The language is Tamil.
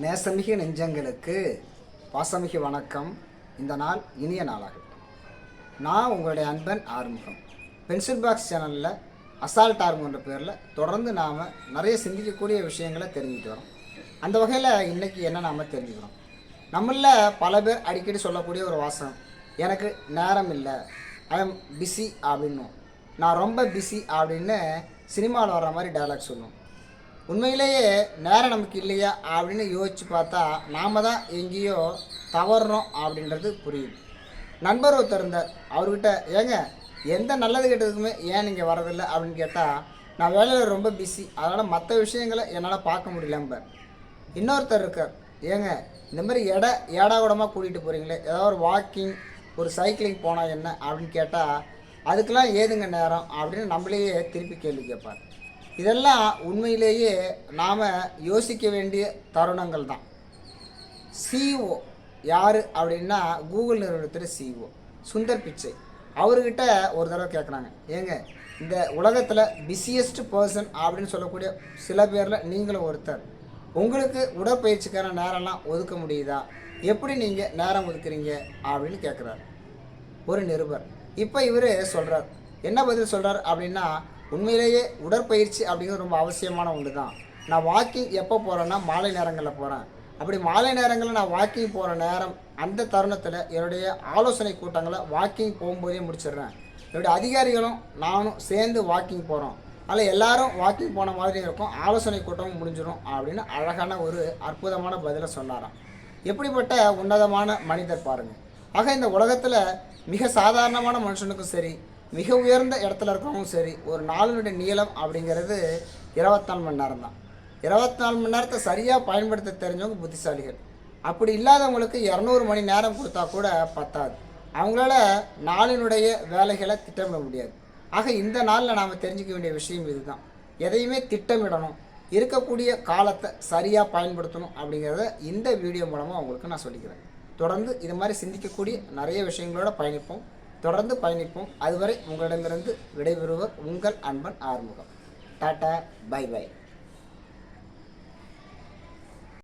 நேசமிகு நெஞ்சங்களுக்கு பாசமிகு வணக்கம். இந்த நாள் இனிய நாளாகட்டும் நான் உங்களுடைய அன்பன் ஆறுமுகம். பென்சில் பாக்ஸ் சேனலில் அசால்ட் ஆர்முன்ற பேரில் தொடர்ந்து நாம் நிறைய சிந்திக்கக்கூடிய விஷயங்களை தெரிஞ்சுட்டு வரோம். அந்த வகையில் இன்றைக்கி என்ன நாம் தெரிஞ்சுக்கிறோம் நம்மளில் பல பேர் அடிக்கடி சொல்லக்கூடிய ஒரு வாசகம். எனக்கு நேரம் இல்லை. ஐ எம் பிஸி அப்படின்னும். நான் ரொம்ப பிஸி அப்படின்னு சினிமாவில் வர்ற மாதிரி டைலாக் சொல்லுவோம் உண்மையிலேயே நேரம் நமக்கு இல்லையா அப்படின்னு யோசித்து பார்த்தா நாம் தான் எங்கேயோ தவறுறோம் அப்படின்றது புரியுது. நண்பர் ஒருத்தர் இருந்தார். அவர்கிட்ட ஏங்க எந்த நல்லது கெட்டதுக்குமே ஏன் நீங்கள் வரதில்லை அப்படின்னு கேட்டால் நான் வேலையில் ரொம்ப பிஸி அதனால் மற்ற விஷயங்களை என்னால் பார்க்க முடியலம்பார் இன்னொருத்தர் இருக்கார். ஏங்க இந்த மாதிரி எடை ஏடா கூடமாக கூட்டிகிட்டு போகிறீங்களே ஏதாவது ஒரு வாக்கிங் ஒரு சைக்கிளிங் போனால் என்ன? அப்படின்னு கேட்டால் அதுக்கெல்லாம் ஏதுங்க நேரம்? அப்படின்னு நம்மளையே திருப்பி கேள்வி கேட்பார். இதெல்லாம் உண்மையிலேயே நாம் யோசிக்க வேண்டிய தருணங்கள் தான். சிஓ யார் அப்படின்னா கூகுள் நிறுவனத்தில் சிஓ சுந்தர் பிச்சை. அவர்கிட்ட ஒரு தடவை கேட்குறாங்க ஏங்க இந்த உலகத்தில் பிஸியஸ்ட் பர்சன் அப்படின்னு சொல்லக்கூடிய சில பேரில் நீங்களும் ஒருத்தர். உங்களுக்கு உடற்பயிற்சிக்கான நேரம்லாம் ஒதுக்க முடியுதா? எப்படி நீங்கள் நேரம் ஒதுக்குறீங்க? அப்படின்னு கேட்குறாரு ஒரு நிருபர். இப்போ இவர் சொல்கிறார் என்ன பதில் சொல்கிறார் அப்படின்னா உண்மையிலேயே உடற்பயிற்சி அப்படிங்கிறது ரொம்ப அவசியமான ஒன்று தான் நான் வாக்கிங் எப்போ போகிறேன்னா மாலை நேரங்களில் போகிறேன் அப்படி மாலை நேரங்களில் நான் வாக்கிங் போகிற நேரம் அந்த தருணத்தில் என்னுடைய ஆலோசனை கூட்டங்களை வாக்கிங் போகும்போதே முடிச்சிடுறேன். என்னுடைய அதிகாரிகளும் நானும் சேர்ந்து வாக்கிங் போகிறோம் அதில் எல்லாரும் வாக்கிங் போன மாதிரி இருக்கும். ஆலோசனை கூட்டமும் முடிஞ்சிடும் அப்படின்னு அழகான ஒரு அற்புதமான பதிலை சொன்னாராம். எப்படிப்பட்ட உன்னதமான மனிதர் பாருங்கள் ஆக இந்த உலகத்தில் மிக சாதாரணமான மனுஷனுக்கும் சரி மிக உயர்ந்த இடத்துல இருக்கிறவங்களும் சரி ஒரு நாளினுடைய நீளம் அப்படிங்கிறது இருபத்தாலு மணி நேரம் தான் இருபத்தி நாலு மணி நேரத்தை சரியாக பயன்படுத்த தெரிஞ்சவங்க புத்திசாலிகள். அப்படி இல்லாதவங்களுக்கு இரநூறு மணி நேரம் கொடுத்தா கூட பத்தாது. அவங்களால நாளினுடைய வேலைகளை திட்டமிட முடியாது. ஆக இந்த நாளில் நாம் தெரிஞ்சுக்க வேண்டிய விஷயம் இதுதான். எதையுமே திட்டமிடணும். இருக்கக்கூடிய காலத்தை சரியாக பயன்படுத்தணும் அப்படிங்கிறத இந்த வீடியோ மூலமாக உங்களுக்கு நான் சொல்லிக்கிறேன். தொடர்ந்து இது மாதிரி சிந்திக்கக்கூடிய நிறைய விஷயங்களோட பயணிப்போம். தொடர்ந்து பயணிப்போம். அதுவரை உங்களிடமிருந்து விடைபெறுவர் உங்கள் அன்பன் ஆறுமுகம். Tata bye bye.